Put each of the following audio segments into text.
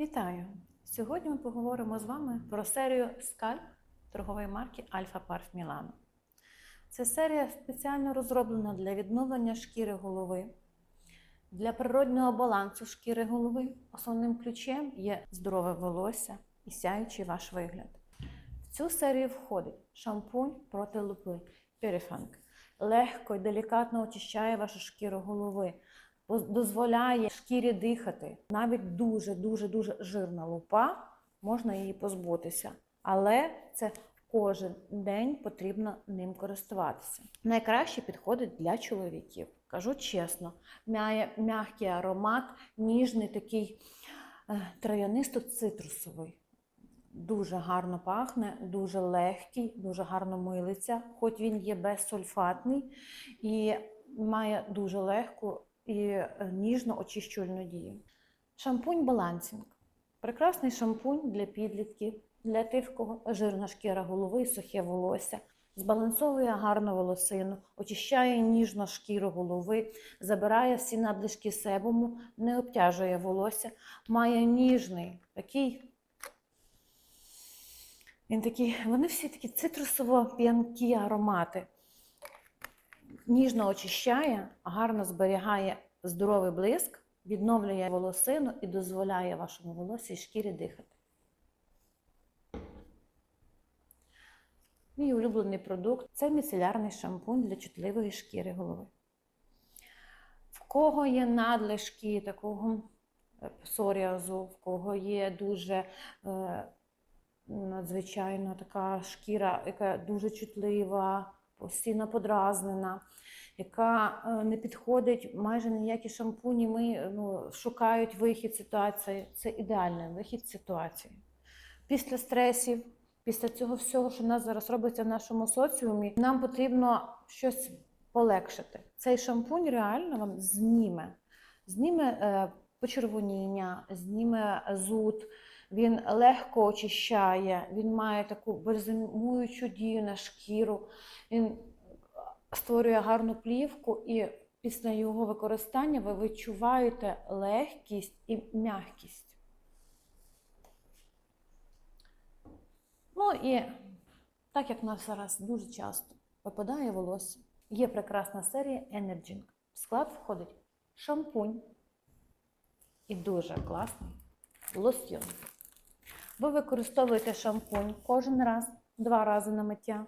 Вітаю! Сьогодні ми поговоримо з вами про серію скальп торгової марки Альфа Парф Мілано. Це серія спеціально розроблена для відновлення шкіри голови, для природнього балансу шкіри голови. Основним ключем є здорове волосся і сяючий ваш вигляд. В цю серію входить шампунь проти лупи Purifang. Легко і делікатно очищає вашу шкіру голови, дозволяє шкірі дихати. Навіть дуже дуже жирна лупа, можна її позбутися. Але це кожен день потрібно ним користуватися. Найкраще підходить для чоловіків. Кажу чесно, має м'який аромат, ніжний такий е, трав'янисто-цитрусовий. Дуже гарно пахне, дуже легкий, дуже гарно милиться, хоч він є безсульфатний і має дуже легку і е, ніжну очищувальну дію. Шампунь балансінг. Прекрасний шампунь для підлітків, для тих, кого жирна шкіра голови сухе волосся. Збалансовує гарну волосину, очищає ніжно шкіру голови, забирає всі надлишки себуму, не обтяжує волосся, має ніжний такий він такий, вони всі такі цитрусово-п'янкі аромати. Ніжно очищає, гарно зберігає здоровий блиск, відновлює волосину і дозволяє вашому волосі і шкірі дихати. Мій улюблений продукт це міцелярний шампунь для чутливої шкіри голови. В кого є надлишки такого псоріазу, в кого є дуже е, надзвичайно така шкіра, яка дуже чутлива, постійно подразнена, яка е, не підходить майже ніякі шампуні. Ми ну, шукають вихід ситуації. Це ідеальний вихід ситуації. Після стресів, після цього всього, що в нас зараз робиться в нашому соціумі, нам потрібно щось полегшити. Цей шампунь реально вам зніме. Зніме е, почервоніння, зніме зуд. Він легко очищає, він має таку бальзамуючу дію на шкіру, він створює гарну плівку, і після його використання ви відчуваєте легкість і м'якість. Ну і так як в нас зараз дуже часто випадає волосся, є прекрасна серія Energy. В склад входить шампунь і дуже класний лосьйон. Ви використовуєте шампунь кожен раз, два рази на миття.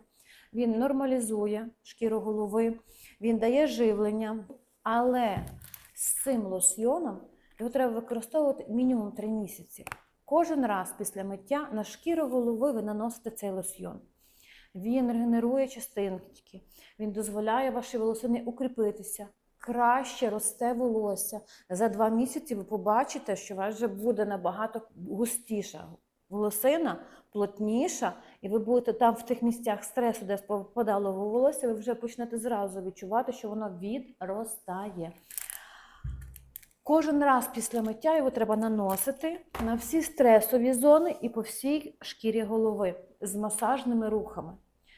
Він нормалізує шкіру голови, він дає живлення, але з цим лосьйоном його треба використовувати мінімум 3 місяці. Кожен раз після миття на шкіру голови ви наносите цей лосьйон. Він регенерує частинки, він дозволяє вашій волосині укріпитися, краще росте волосся. За два місяці ви побачите, що у вас вже буде набагато густіша волосина, плотніша, і ви будете там в тих місцях стресу, де попадало волосся, ви вже почнете зразу відчувати, що воно відростає. Кожен раз після миття його треба наносити на всі стресові зони і по всій шкірі голови з масажними рухами.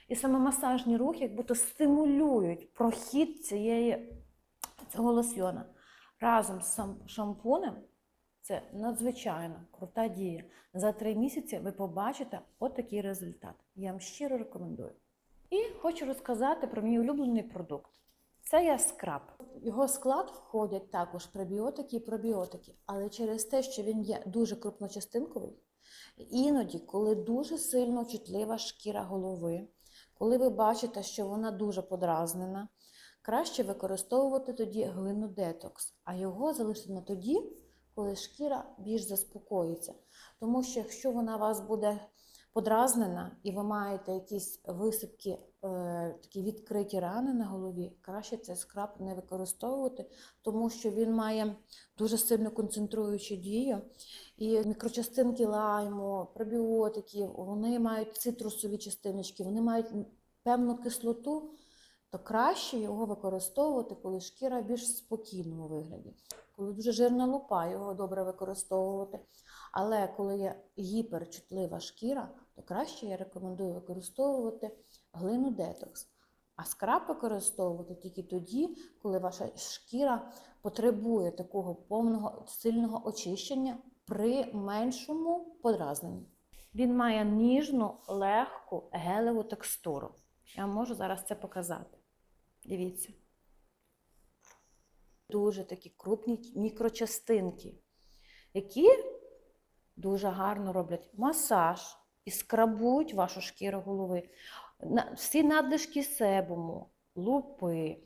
І саме масажні рухи як будто стимулюють прохід цієї, цього лосьйона. Разом з шампунем це надзвичайно крута дія. За три місяці ви побачите отакий результат. Я вам щиро рекомендую. І хочу розказати про мій улюблений продукт. Це є скраб. Його склад входять також пребіотики і пробіотики, але через те, що він є дуже крупночастинковий, іноді, коли дуже сильно чутлива шкіра голови, коли ви бачите, що вона дуже подразнена, краще використовувати тоді глину детокс, а його залишити на тоді, коли шкіра більш заспокоїться. Тому що якщо вона вас буде подразнена і ви маєте якісь висипки, е, такі відкриті рани на голові, краще цей скраб не використовувати, тому що він має дуже сильно концентруючу дію. І мікрочастинки лайму, пробіотиків, вони мають цитрусові частиночки, вони мають певну кислоту, то краще його використовувати, коли шкіра в більш спокійному вигляді. Коли дуже жирна лупа, його добре використовувати. Але коли є гіперчутлива шкіра, то краще я рекомендую використовувати глину детокс. А скраб використовувати тільки тоді, коли ваша шкіра потребує такого повного сильного очищення при меншому подразненні. Він має ніжну, легку гелеву текстуру. Я можу зараз це показати. Дивіться. Дуже такі крупні мікрочастинки, які дуже гарно роблять масаж і скрабують вашу шкіру голови. Всі надлишки себуму, лупи,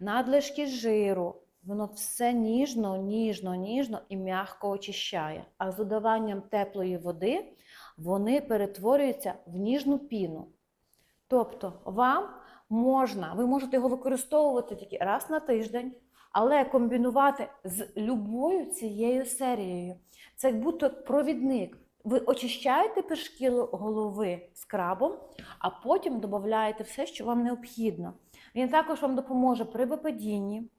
надлишки жиру. Воно все ніжно, ніжно, ніжно і м'яко очищає. А з додаванням теплої води вони перетворюються в ніжну піну. Тобто вам можна, ви можете його використовувати тільки раз на тиждень, але комбінувати з любою цією серією. Це як будто провідник. Ви очищаєте першкіло голови скрабом, а потім додаєте все, що вам необхідно. Він також вам допоможе при випадінні,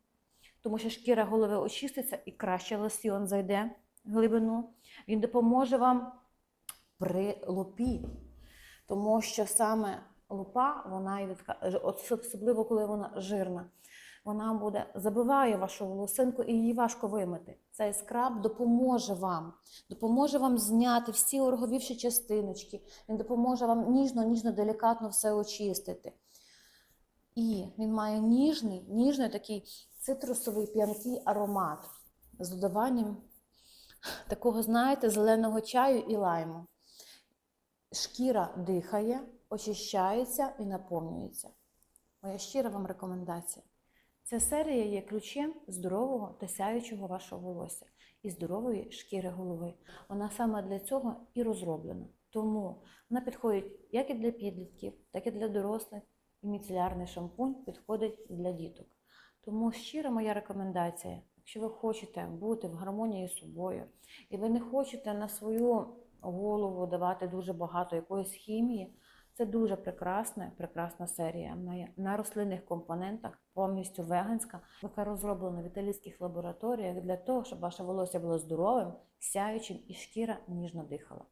тому що шкіра голови очиститься і краще лосьйон зайде в глибину. Він допоможе вам при лупі, тому що саме лупа, вона відка- от особливо коли вона жирна, вона буде забиває вашу волосинку і її важко вимити. Цей скраб допоможе вам, допоможе вам зняти всі ороговівші частиночки. Він допоможе вам ніжно, ніжно, делікатно все очистити. І він має ніжний, ніжний такий цитрусовий п'янкий аромат з додаванням такого, знаєте, зеленого чаю і лайму. Шкіра дихає, очищається і наповнюється. Моя щира вам рекомендація. Ця серія є ключем здорового та сяючого вашого волосся і здорової шкіри голови. Вона саме для цього і розроблена. Тому вона підходить як і для підлітків, так і для дорослих. І міцелярний шампунь підходить для діток. Тому щира моя рекомендація, якщо ви хочете бути в гармонії з собою, і ви не хочете на свою голову давати дуже багато якоїсь хімії, це дуже прекрасна, прекрасна серія. На рослинних компонентах, повністю веганська, яка розроблена в італійських лабораторіях для того, щоб ваше волосся було здоровим, сяючим і шкіра ніжно дихала.